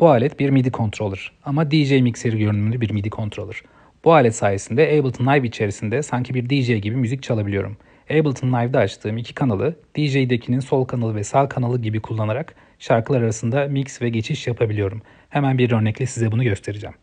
Bu alet bir MIDI controller ama DJ mikseri görünümlü bir MIDI controller. Bu alet sayesinde Ableton Live içerisinde sanki bir DJ gibi müzik çalabiliyorum. Ableton Live'da açtığım iki kanalı DJ'dekinin sol kanalı ve sağ kanalı gibi kullanarak şarkılar arasında mix ve geçiş yapabiliyorum. Hemen bir örnekle size bunu göstereceğim.